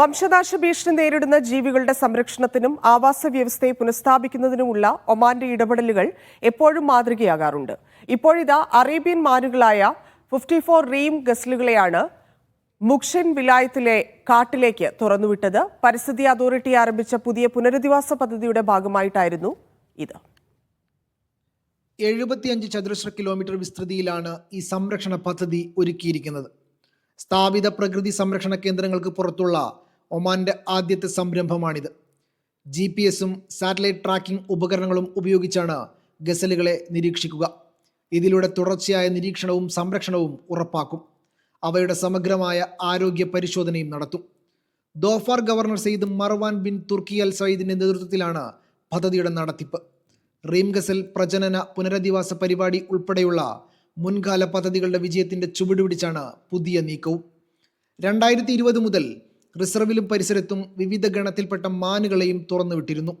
വംശനാശ ഭീഷണി നേരിടുന്ന ജീവികളുടെ സംരക്ഷണത്തിനും ആവാസ വ്യവസ്ഥയെ പുനഃസ്ഥാപിക്കുന്നതിനുമുള്ള ഒമാന്റെ ഇടപെടലുകൾ എപ്പോഴും മാതൃകയാകാറുണ്ട്. ഇപ്പോഴിതാ അറേബ്യൻ മാനുകളായ ഫിഫ്റ്റി ഫോർ റീം ഗസലുകളെയാണ് മുക്ഷൻ വിലായത്തിലെ കാട്ടിലേക്ക് തുറന്നുവിട്ടത്. പരിസ്ഥിതി അതോറിറ്റി ആരംഭിച്ച പുതിയ പുനരധിവാസ പദ്ധതിയുടെ ഭാഗമായിട്ടായിരുന്നു ഇത്. എഴുപത്തിയഞ്ച് ചതുരശ്ര കിലോമീറ്റർ വിസ്തൃതിയിലാണ് ഈ സംരക്ഷണ പദ്ധതി ഒരുക്കിയിരിക്കുന്നത്. സ്ഥാപിത പ്രകൃതി സംരക്ഷണ കേന്ദ്രങ്ങൾക്ക് പുറത്തുള്ള ഒമാന്റെ ആദ്യത്തെ സംരംഭമാണിത്. ജി പി എസും സാറ്റലൈറ്റ് ട്രാക്കിംഗ് ഉപകരണങ്ങളും ഉപയോഗിച്ചാണ് ഗസലുകളെ നിരീക്ഷിക്കുക. ഇതിലൂടെ തുടർച്ചയായ നിരീക്ഷണവും സംരക്ഷണവും ഉറപ്പാക്കും. അവയുടെ സമഗ്രമായ ആരോഗ്യ പരിശോധനയും നടത്തും. Dhofar governor Said Marwan bin Turki Al സയ്യിദിന്റെ നേതൃത്വത്തിലാണ് പദ്ധതിയുടെ നടത്തിപ്പ്. റീം ഗസൽ പ്രജനന പുനരധിവാസ പരിപാടി ഉൾപ്പെടെയുള്ള മുൻകാല പദ്ധതികളുടെ വിജയത്തിന്റെ ചുവടുപിടിച്ചാണ് പുതിയ നീക്കവും. രണ്ടായിരത്തി മുതൽ റിസർവിലും പരിസരത്തും വിവിധ ഗണത്തിൽപ്പെട്ട മാനുകളെയും തുറന്നുവിട്ടിരുന്നു.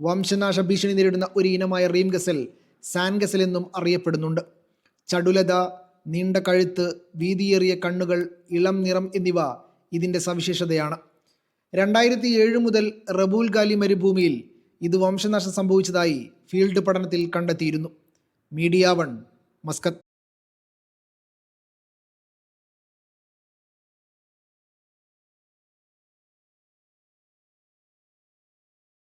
വംശനാശ ഭീഷണി നേരിടുന്ന ഒരു ഇനമായ റീം ഗസൽ എന്നും അറിയപ്പെടുന്നുണ്ട്. ചടുലത നീണ്ട കഴുത്ത് വീതിയേറിയ കണ്ണുകൾ ഇളം നിറം എന്നിവ ഇതിന്റെ സവിശേഷതയാണ്. രണ്ടായിരത്തി ഏഴ് മുതൽ റബൂൽ ഗാലി മരുഭൂമിയിൽ ഇത് വംശനാശം സംഭവിച്ചതായി ഫീൽഡ് പഠനത്തിൽ കണ്ടെത്തിയിരുന്നു. Media one Muscat.